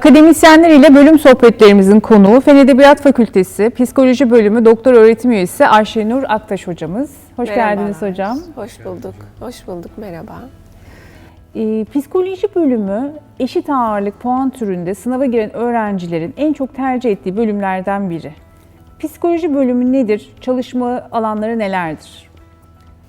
Akademisyenler ile bölüm sohbetlerimizin konuğu Fen Edebiyat Fakültesi Psikoloji Bölümü Doktor Öğretim Üyesi Ayşenur Aktaş hocamız. Hoş Merhabalar. geldiniz hocam. Hoş bulduk. Hoş bulduk. Merhaba. Ee, psikoloji bölümü eşit ağırlık puan türünde sınava giren öğrencilerin en çok tercih ettiği bölümlerden biri. Psikoloji bölümü nedir? Çalışma alanları nelerdir?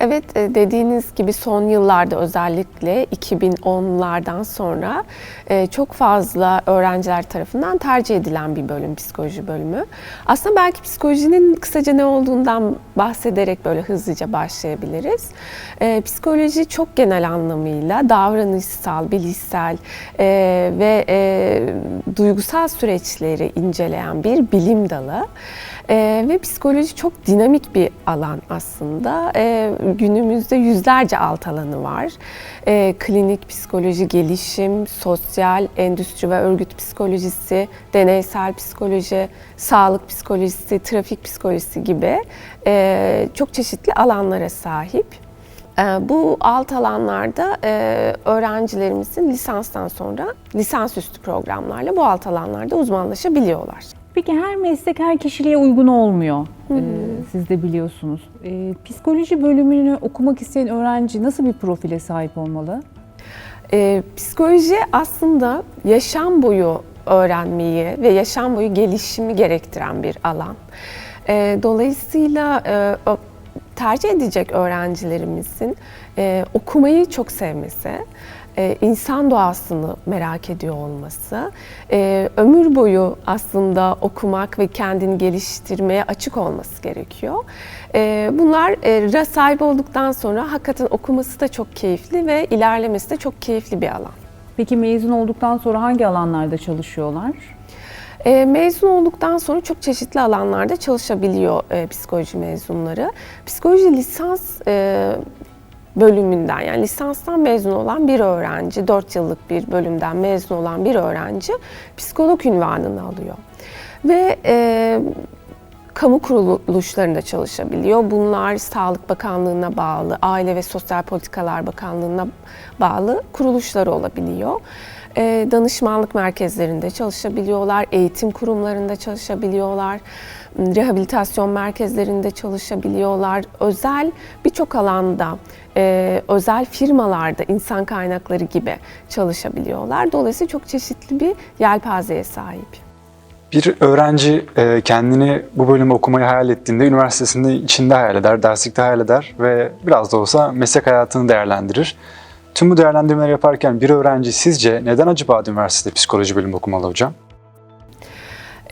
Evet e, dediğiniz gibi son yıllarda özellikle 2010'lardan sonra e, çok fazla öğrenciler tarafından tercih edilen bir bölüm psikoloji bölümü. Aslında belki psikolojinin kısaca ne olduğundan bahsederek böyle hızlıca başlayabiliriz. E, Psikoloji çok genel anlamıyla davranışsal, bilişsel ve duygusal süreçleri inceleyen bir bilim dalı. Ee, ve psikoloji çok dinamik bir alan aslında. Ee, günümüzde yüzlerce alt alanı var. Ee, klinik psikoloji, gelişim, sosyal, endüstri ve örgüt psikolojisi, deneysel psikoloji, sağlık psikolojisi, trafik psikolojisi gibi e, çok çeşitli alanlara sahip. Bu alt alanlarda e, öğrencilerimizin lisanstan sonra lisansüstü programlarla bu alt alanlarda uzmanlaşabiliyorlar. Peki her meslek her kişiliğe uygun olmuyor. Ee, siz de biliyorsunuz. Ee, psikoloji bölümünü okumak isteyen öğrenci nasıl bir profile sahip olmalı? Ee, psikoloji aslında yaşam boyu öğrenmeyi ve yaşam boyu gelişimi gerektiren bir alan. Ee, dolayısıyla e, tercih edecek öğrencilerimizin e, okumayı çok sevmesi, e, insan doğasını merak ediyor olması, e, ömür boyu aslında okumak ve kendini geliştirmeye açık olması gerekiyor. E, bunlar e, sahip olduktan sonra hakikaten okuması da çok keyifli ve ilerlemesi de çok keyifli bir alan. Peki mezun olduktan sonra hangi alanlarda çalışıyorlar? E, mezun olduktan sonra çok çeşitli alanlarda çalışabiliyor e, psikoloji mezunları. Psikoloji lisans e, bölümünden yani lisanstan mezun olan bir öğrenci, 4 yıllık bir bölümden mezun olan bir öğrenci psikolog ünvanını alıyor. Ve e, kamu kuruluşlarında çalışabiliyor. Bunlar Sağlık Bakanlığı'na bağlı, Aile ve Sosyal Politikalar Bakanlığı'na bağlı kuruluşlar olabiliyor. Ee, Danışmanlık merkezlerinde çalışabiliyorlar, eğitim kurumlarında çalışabiliyorlar, rehabilitasyon merkezlerinde çalışabiliyorlar. Özel birçok alanda, e, özel firmalarda insan kaynakları gibi çalışabiliyorlar. Dolayısıyla çok çeşitli bir yelpazeye sahip. Bir öğrenci e, kendini bu bölümü okumayı hayal ettiğinde üniversitesinde içinde hayal eder, derslikte hayal eder ve biraz da olsa meslek hayatını değerlendirir. Tüm bu değerlendirmeleri yaparken bir öğrenci sizce neden Acıbadem Üniversitesi'de psikoloji bölümü okumalı hocam?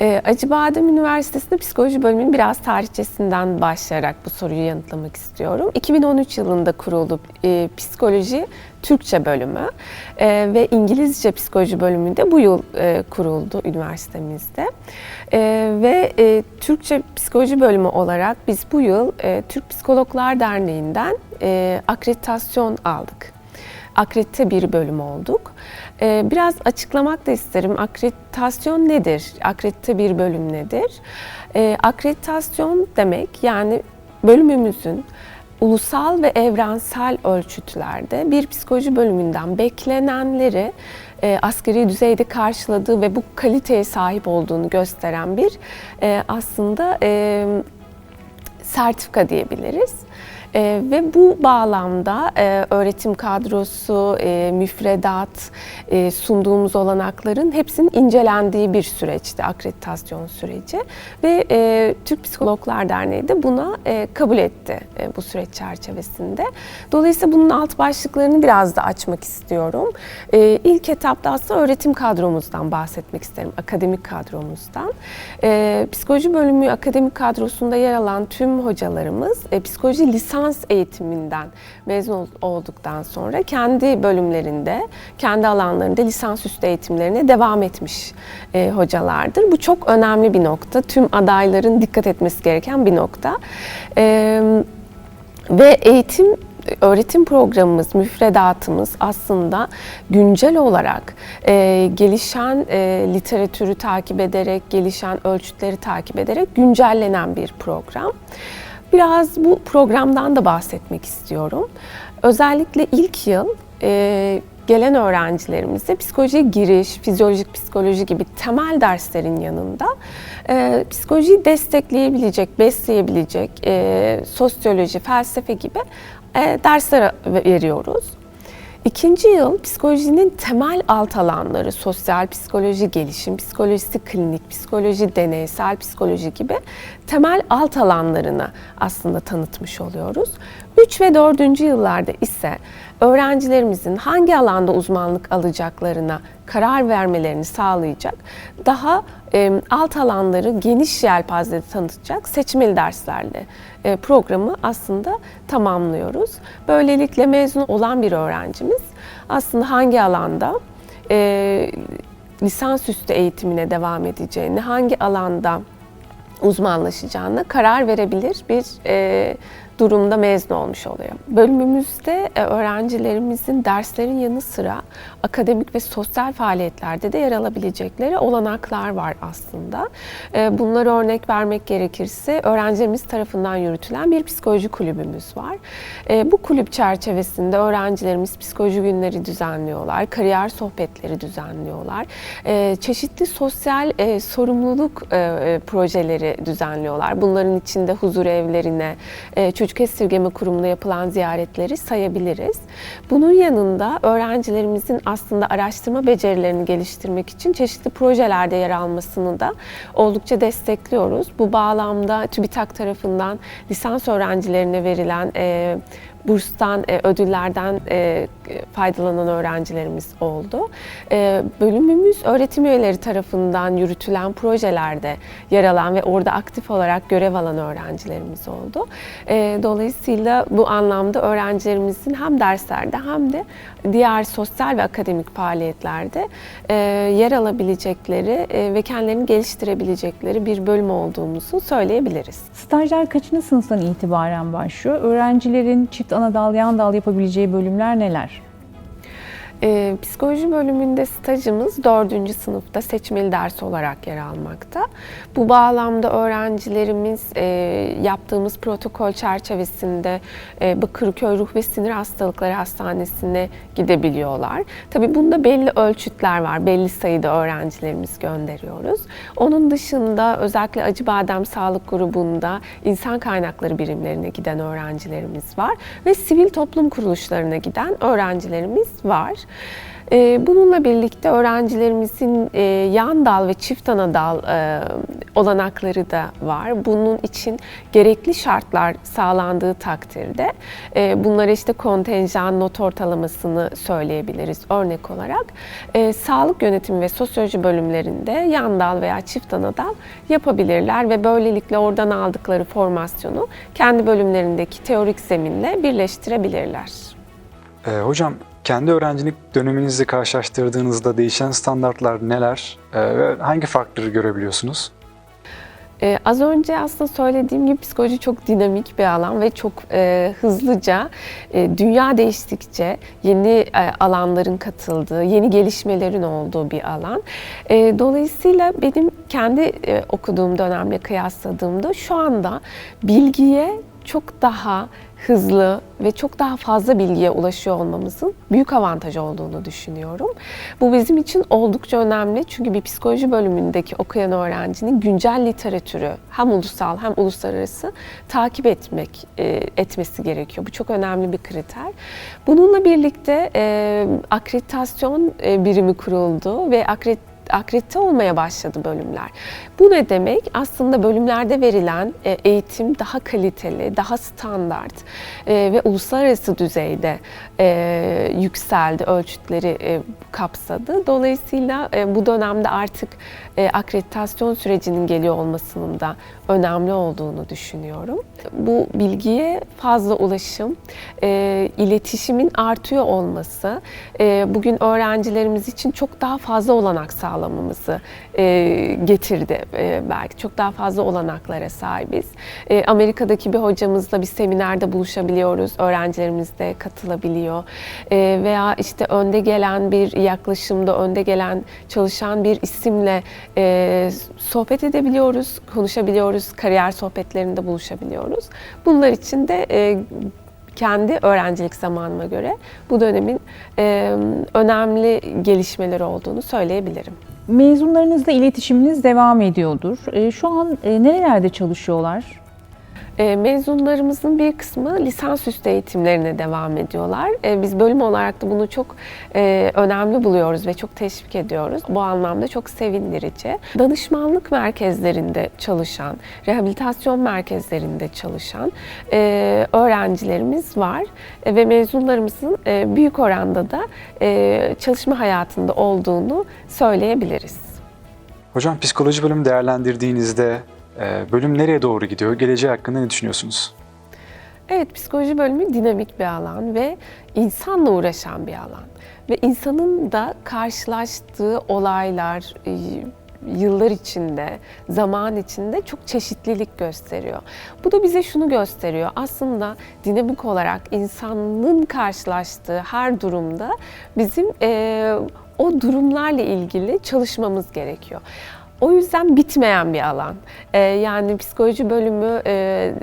Ee, Acıbadem Üniversitesi'nde psikoloji bölümünün biraz tarihçesinden başlayarak bu soruyu yanıtlamak istiyorum. 2013 yılında kuruldu e, psikoloji Türkçe bölümü e, ve İngilizce psikoloji bölümü de bu yıl e, kuruldu üniversitemizde. E, ve e, Türkçe psikoloji bölümü olarak biz bu yıl e, Türk Psikologlar Derneği'nden e, akreditasyon aldık akredite bir bölüm olduk. Ee, Biraz açıklamak da isterim. Akreditasyon nedir? Akredite bir bölüm nedir? Ee, Akreditasyon demek yani bölümümüzün ulusal ve evrensel ölçütlerde bir psikoloji bölümünden beklenenleri e, askeri düzeyde karşıladığı ve bu kaliteye sahip olduğunu gösteren bir e, aslında e, sertifika diyebiliriz. Ee, ve bu bağlamda e, öğretim kadrosu, e, müfredat, e, sunduğumuz olanakların hepsinin incelendiği bir süreçti akreditasyon süreci ve e, Türk Psikologlar Derneği de buna e, kabul etti e, bu süreç çerçevesinde. Dolayısıyla bunun alt başlıklarını biraz da açmak istiyorum. E, ilk etapta aslında öğretim kadromuzdan bahsetmek isterim, akademik kadromuzdan. E, psikoloji bölümü akademik kadrosunda yer alan tüm hocalarımız e, psikoloji lisans eğitiminden mezun ol- olduktan sonra kendi bölümlerinde, kendi alanlarında lisansüstü eğitimlerine devam etmiş e, hocalardır. Bu çok önemli bir nokta. Tüm adayların dikkat etmesi gereken bir nokta. E, ve eğitim öğretim programımız, müfredatımız aslında güncel olarak e, gelişen e, literatürü takip ederek, gelişen ölçütleri takip ederek güncellenen bir program. Biraz bu programdan da bahsetmek istiyorum. Özellikle ilk yıl e, gelen öğrencilerimize psikolojiye giriş, fizyolojik psikoloji gibi temel derslerin yanında e, psikolojiyi destekleyebilecek, besleyebilecek e, sosyoloji, felsefe gibi e, dersler veriyoruz. İkinci yıl psikolojinin temel alt alanları, sosyal psikoloji, gelişim psikolojisi, klinik psikoloji, deneysel psikoloji gibi temel alt alanlarını aslında tanıtmış oluyoruz. 3 ve 4. yıllarda ise öğrencilerimizin hangi alanda uzmanlık alacaklarına karar vermelerini sağlayacak daha alt alanları geniş yelpazede tanıtacak seçmeli derslerle programı aslında tamamlıyoruz. Böylelikle mezun olan bir öğrencimiz aslında hangi alanda e, lisansüstü eğitimine devam edeceğini, hangi alanda uzmanlaşacağına karar verebilir bir e, durumda mezun olmuş oluyor. Bölümümüzde e, öğrencilerimizin derslerin yanı sıra akademik ve sosyal faaliyetlerde de yer alabilecekleri olanaklar var aslında. E, bunlara örnek vermek gerekirse öğrencilerimiz tarafından yürütülen bir psikoloji kulübümüz var. E, bu kulüp çerçevesinde öğrencilerimiz psikoloji günleri düzenliyorlar, kariyer sohbetleri düzenliyorlar, çeşitli sosyal sorumluluk projeleri düzenliyorlar. Bunların içinde huzur evlerine, e, çocuk esirgeme kurumuna yapılan ziyaretleri sayabiliriz. Bunun yanında öğrencilerimizin aslında araştırma becerilerini geliştirmek için çeşitli projelerde yer almasını da oldukça destekliyoruz. Bu bağlamda TÜBİTAK tarafından lisans öğrencilerine verilen e, burstan, e, ödüllerden e, faydalanan öğrencilerimiz oldu. E, bölümümüz öğretim üyeleri tarafından yürütülen projelerde yer alan ve orada aktif olarak görev alan öğrencilerimiz oldu. E, dolayısıyla bu anlamda öğrencilerimizin hem derslerde hem de diğer sosyal ve akademik faaliyetlerde e, yer alabilecekleri e, ve kendilerini geliştirebilecekleri bir bölüm olduğumuzu söyleyebiliriz. Stajlar kaçıncı sınıftan itibaren başlıyor? Öğrencilerin çift ana dal, yan dal yapabileceği bölümler neler? e, Ee, psikoloji bölümünde stajımız 4. sınıfta seçmeli ders olarak yer almakta. Bu bağlamda öğrencilerimiz e, yaptığımız protokol çerçevesinde e, Bakırköy Ruh ve Sinir Hastalıkları Hastanesi'ne gidebiliyorlar. Tabii bunda belli ölçütler var, belli sayıda öğrencilerimiz gönderiyoruz. Onun dışında özellikle Acıbadem Sağlık Grubu'nda insan kaynakları birimlerine giden öğrencilerimiz var ve sivil toplum kuruluşlarına giden öğrencilerimiz var. Ee, Bununla birlikte öğrencilerimizin e, yan dal ve çift ana dal e, olanakları da var. Bunun için gerekli şartlar sağlandığı takdirde e, bunlara işte kontenjan not ortalamasını söyleyebiliriz örnek olarak. E, Sağlık yönetimi ve sosyoloji bölümlerinde yan dal veya çift ana dal yapabilirler ve böylelikle oradan aldıkları formasyonu kendi bölümlerindeki teorik zeminle birleştirebilirler. Ee, hocam kendi öğrencilik döneminizle karşılaştırdığınızda değişen standartlar neler Ee, ve hangi farkları görebiliyorsunuz? Ee, az önce aslında söylediğim gibi psikoloji çok dinamik bir alan ve çok e, hızlıca e, dünya değiştikçe yeni e, alanların katıldığı, yeni gelişmelerin olduğu bir alan. E, dolayısıyla benim kendi e, okuduğum dönemle kıyasladığımda şu anda bilgiye çok daha hızlı ve çok daha fazla bilgiye ulaşıyor olmamızın büyük avantajı olduğunu düşünüyorum. Bu bizim için oldukça önemli çünkü bir psikoloji bölümündeki okuyan öğrencinin güncel literatürü hem ulusal hem uluslararası takip etmek e, etmesi gerekiyor. Bu çok önemli bir kriter. Bununla birlikte e, akreditasyon e, birimi kuruldu ve akredit akredite olmaya başladı bölümler. Bu ne demek? Aslında bölümlerde verilen e, eğitim daha kaliteli, daha standart e, ve uluslararası düzeyde e, yükseldi, ölçütleri kapsadı. Dolayısıyla bu dönemde artık akreditasyon sürecinin geliyor olmasının da önemli olduğunu düşünüyorum. Bu bilgiye fazla ulaşım, iletişimin artıyor olması bugün öğrencilerimiz için çok daha fazla olanak sağlamamızı e, getirdi e, belki. Çok daha fazla olanaklara sahibiz. E, Amerika'daki bir hocamızla bir seminerde buluşabiliyoruz, öğrencilerimiz de katılabiliyor. E, veya işte önde gelen bir yaklaşımda, önde gelen çalışan bir isimle e, sohbet edebiliyoruz, konuşabiliyoruz, kariyer sohbetlerinde buluşabiliyoruz. Bunlar için de e, kendi öğrencilik zamanıma göre bu dönemin e, önemli gelişmeleri olduğunu söyleyebilirim. Mezunlarınızla iletişiminiz devam ediyordur. E, Şu an e, nerelerde çalışıyorlar? E, mezunlarımızın bir kısmı lisansüstü eğitimlerine devam ediyorlar. E, biz bölüm olarak da bunu çok e, önemli buluyoruz ve çok teşvik ediyoruz. Bu anlamda çok sevindirici. Danışmanlık merkezlerinde çalışan, rehabilitasyon merkezlerinde çalışan öğrencilerimiz var ve mezunlarımızın büyük oranda da çalışma hayatında olduğunu söyleyebiliriz. Hocam psikoloji bölümü değerlendirdiğinizde bölüm nereye doğru gidiyor? Geleceği hakkında ne düşünüyorsunuz? Evet, psikoloji bölümü dinamik bir alan ve insanla uğraşan bir alan. Ve insanın da karşılaştığı olaylar, e, yıllar içinde, zaman içinde çok çeşitlilik gösteriyor. Bu da bize şunu gösteriyor. Aslında dinamik olarak insanın karşılaştığı her durumda bizim e, o durumlarla ilgili çalışmamız gerekiyor. O yüzden bitmeyen bir alan. E, yani psikoloji bölümü e,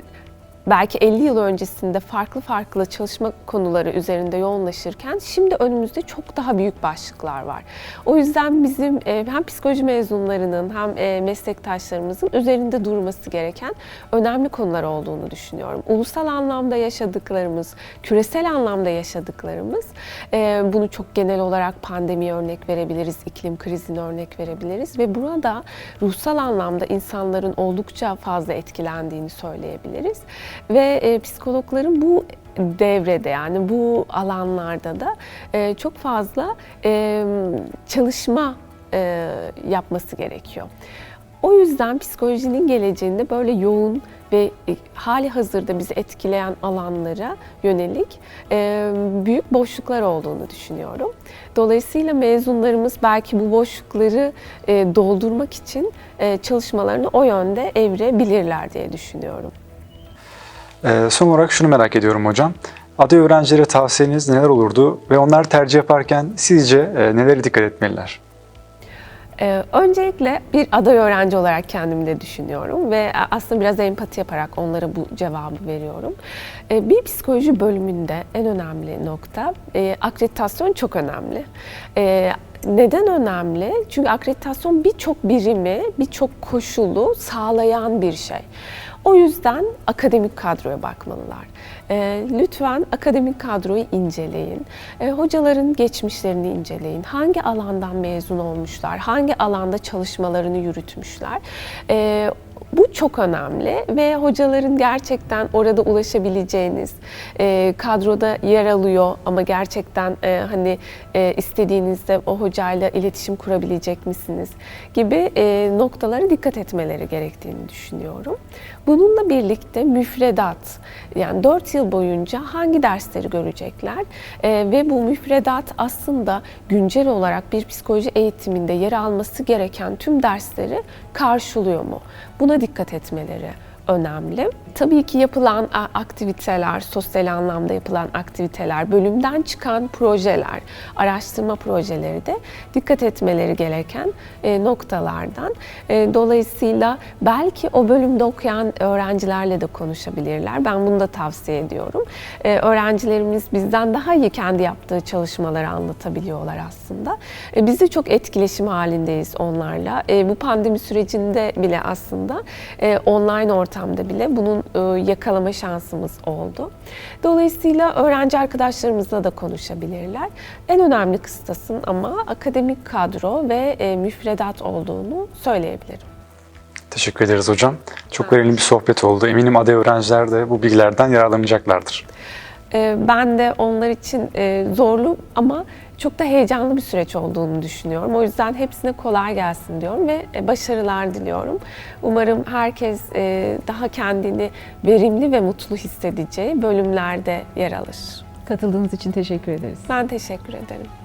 belki 50 yıl öncesinde farklı farklı çalışma konuları üzerinde yoğunlaşırken şimdi önümüzde çok daha büyük başlıklar var. O yüzden bizim e, hem psikoloji mezunlarının hem e, meslektaşlarımızın üzerinde durması gereken önemli konular olduğunu düşünüyorum. Ulusal anlamda yaşadıklarımız, küresel anlamda yaşadıklarımız, e, bunu çok genel olarak pandemi örnek verebiliriz, iklim krizine örnek verebiliriz ve burada ruhsal anlamda insanların oldukça fazla etkilendiğini söyleyebiliriz. Ve e, psikologların bu devrede yani bu alanlarda da e, çok fazla e, çalışma e, yapması gerekiyor. O yüzden psikolojinin geleceğinde böyle yoğun ve e, hali hazırda bizi etkileyen alanlara yönelik e, büyük boşluklar olduğunu düşünüyorum. Dolayısıyla mezunlarımız belki bu boşlukları e, doldurmak için çalışmalarını o yönde evirebilirler diye düşünüyorum. E, son olarak şunu merak ediyorum hocam. Aday öğrencilere tavsiyeniz neler olurdu ve onlar tercih yaparken sizce e, nelere dikkat etmeliler? Ee, öncelikle bir aday öğrenci olarak kendimi de düşünüyorum ve aslında biraz empati yaparak onlara bu cevabı veriyorum. Ee, bir psikoloji bölümünde en önemli nokta e, akreditasyon çok önemli. Ee, neden önemli? Çünkü akreditasyon birçok birimi, birçok koşulu sağlayan bir şey. O yüzden akademik kadroya bakmalılar. E, lütfen akademik kadroyu inceleyin. E, hocaların geçmişlerini inceleyin. Hangi alandan mezun olmuşlar? Hangi alanda çalışmalarını yürütmüşler? E, bu çok önemli ve hocaların gerçekten orada ulaşabileceğiniz e, kadroda yer alıyor ama gerçekten e, hani e, istediğinizde o hocayla iletişim kurabilecek misiniz gibi e, noktalara dikkat etmeleri gerektiğini düşünüyorum. Bununla birlikte müfredat yani 4 yıl boyunca hangi dersleri görecekler E, ve bu müfredat aslında güncel olarak bir psikoloji eğitiminde yer alması gereken tüm dersleri karşılıyor mu? Buna dikkat etmeleri önemli. Tabii ki yapılan aktiviteler, sosyal anlamda yapılan aktiviteler, bölümden çıkan projeler, araştırma projeleri de dikkat etmeleri gereken e, noktalardan. E, dolayısıyla belki o bölümde okuyan öğrencilerle de konuşabilirler. Ben bunu da tavsiye ediyorum. E, öğrencilerimiz bizden daha iyi kendi yaptığı çalışmaları anlatabiliyorlar aslında. Biz de çok etkileşim halindeyiz onlarla. Bu pandemi sürecinde bile aslında online ortamda bile bunun e, yakalama şansımız oldu. Dolayısıyla öğrenci arkadaşlarımızla da konuşabilirler. En önemli kıstasın ama akademik kadro ve e, müfredat olduğunu söyleyebilirim. Teşekkür ederiz hocam. Çok verimli bir sohbet oldu. Eminim aday öğrenciler de bu bilgilerden yararlanacaklardır. E, Ben de onlar için zorlu ama çok da heyecanlı bir süreç olduğunu düşünüyorum. O yüzden hepsine kolay gelsin diyorum ve e, başarılar diliyorum. Umarım herkes e, daha kendini verimli ve mutlu hissedeceği bölümlerde yer alır. Katıldığınız için teşekkür ederiz. Ben teşekkür ederim.